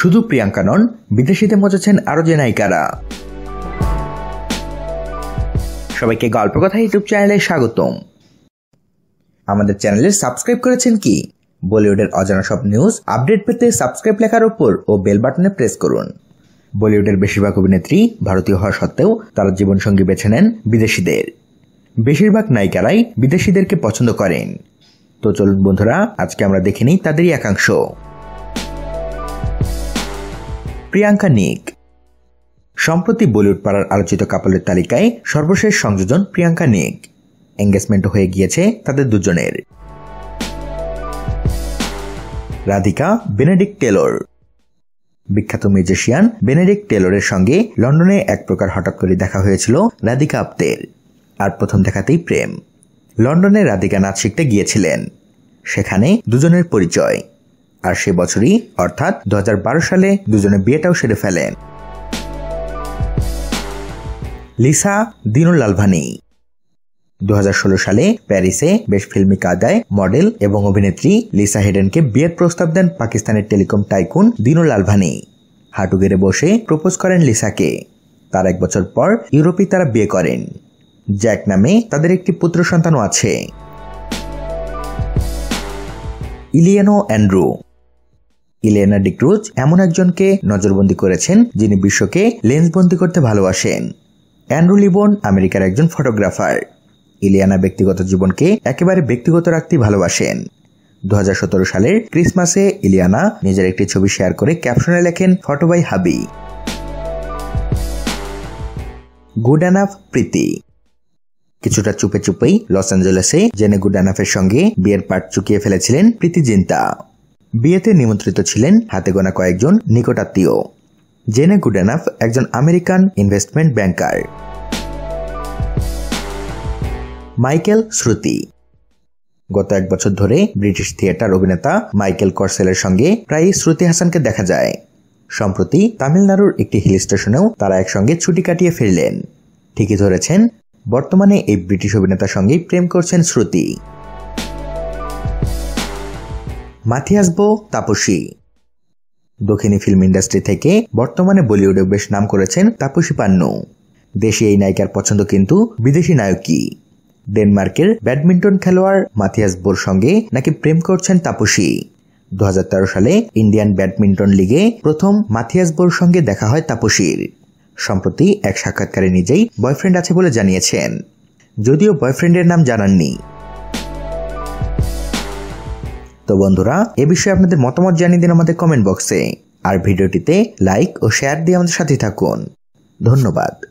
শুধু প্রিয়াঙ্কা নন বিদেশিতে মজাছেন আরও যে নায়িকারা। সবাইকে গল্প কথা ইউটিউব চ্যানেলে স্বাগতম। আমাদের চ্যানেলে সাবস্ক্রাইব করেছেন কি? বলিউডের অজানা সব নিউজ, আপডেট পেতে সাবস্ক্রাইব লেখার উপর ও বেল বাটনে প্রেস করুন। বলিউডের বেশিরভাগ অভিনেত্রী ভারতীয় হওয়া সত্ত্বেও তারা জীবনসঙ্গী বেছে নেন বিদেশিদের। বেশিরভাগ নায়িকারাই বিদেশিদেরকে পছন্দ করেন। তো চলুন বন্ধুরা, আজকে আমরা দেখে নিই তাদেরই একাংশ। প্রিয়াঙ্কা নিক। সম্প্রতি বলিউড পাড়ার আলোচিত কাপলের তালিকায় সর্বশেষ সংযোজন প্রিয়াঙ্কা নিক। এঙ্গেজমেন্ট হয়ে গিয়েছে তাদের দুজনের। Radhika Benedict Taylor. বিখ্যাত মিউজিশিয়ান বেনেডিক টেলরের সঙ্গে লন্ডনে এক প্রকার হঠাৎ করে দেখা হয়েছিল রাধিকা আপ্তের, আর প্রথম দেখাতেই প্রেম। লন্ডনে রাধিকা নাচ শিখতে গিয়েছিলেন। সেখানে দুজনের পরিচয়। আর সে বছরই, অর্থাৎ দু হাজার বারো সালে দুজনে বিয়েটাও সেরে ফেলেন লিসা দিনুল লালভানি দু হাজার ষোলো সালে প্যারিসে বেশ ফিল্মি কাদায় মডেল এবং অভিনেত্রী লিসা হেডেনকে বিয়ের প্রস্তাব দেন পাকিস্তানের টেলিকম টাইকুন দিনুল লালভানি হাঁটু গেড়ে বসে প্রপোজ করেন লিসাকে। তার এক বছর পর ইউরোপে তারা বিয়ে করেন। জ্যাক নামে তাদের একটি পুত্র সন্তানও আছে। ইলিয়ানো অ্যান্ড্রু। ইলিয়ানা ডিক্রুজ এমন একজনকে নজরবন্দি করেছেন যিনি বিশ্বকে লেন্সবন্দি করতে ভালোবাসেন। অ্যান্ড্রু লিবন আমেরিকার একজন ফটোগ্রাফার। ইলিয়ানা ব্যক্তিগত জীবনকে একেবারে ব্যক্তিগত রাখতে ভালোবাসেন। দু হাজার সতেরো সালের ক্রিসমাসে ইলিয়ানা নিজের একটি ছবি শেয়ার করে ক্যাপশনে লেখেন, photo by hubby. Good enough, Preity. কিছুটা চুপে চুপেই লস অ্যাঞ্জেলেসে জেনে গুডানাফের সঙ্গে বিয়ের পাট চুকিয়ে ফেলেছিলেন প্রীতি জিন্তা। বিয়েতে নিমন্ত্রিত ছিলেন হাতে গোনা কয়েকজন নিকটাত্মীয়। জেনে গুডানাফ একজন American investment banker Michael Shruti. গত এক বছর ধরে ব্রিটিশ থিয়েটার অভিনেতা মাইকেল করসেলের সঙ্গে প্রায়ই শ্রুতি হাসানকে দেখা যায়। সম্প্রতি তামিলনাড়ুর একটি হিল স্টেশনেও তারা একসঙ্গে ছুটি কাটিয়ে ফিরলেন। ঠিকই ধরেছেন, বর্তমানে এই ব্রিটিশ অভিনেতার সঙ্গেই প্রেম করছেন শ্রুতি। মাথিয়াসবো তাপসী। দক্ষিণী ফিল্ম ইন্ডাস্ট্রি থেকে বর্তমানে বলিউডে বেশ নাম করেছেন তাপসী পান্নু। দেশি এই নায়িকার পছন্দ কিন্তু বিদেশি নায়কই। ডেনমার্কের ব্যাডমিন্টন খেলোয়াড় মাথিয়াস বোর সঙ্গে নাকি প্রেম করছেন তাপসী। দু হাজার তেরো সালে ইন্ডিয়ান ব্যাডমিন্টন লিগে প্রথম মাথিয়াস বোর সঙ্গে দেখা হয় তাপসীর। সম্প্রতি এক সাক্ষাৎকারে নিজেই বয়ফ্রেন্ড আছে বলে জানিয়েছেন। যদিও বয়ফ্রেন্ডের নাম জানাননি। তো বন্ধুরা, এ বিষয়ে আপনাদের মতামত জানিয়ে দিন আমাদের কমেন্ট বক্সে আর ভিডিওটিতে লাইক ও শেয়ার দিয়ে আমাদের সাথে থাকুন। ধন্যবাদ।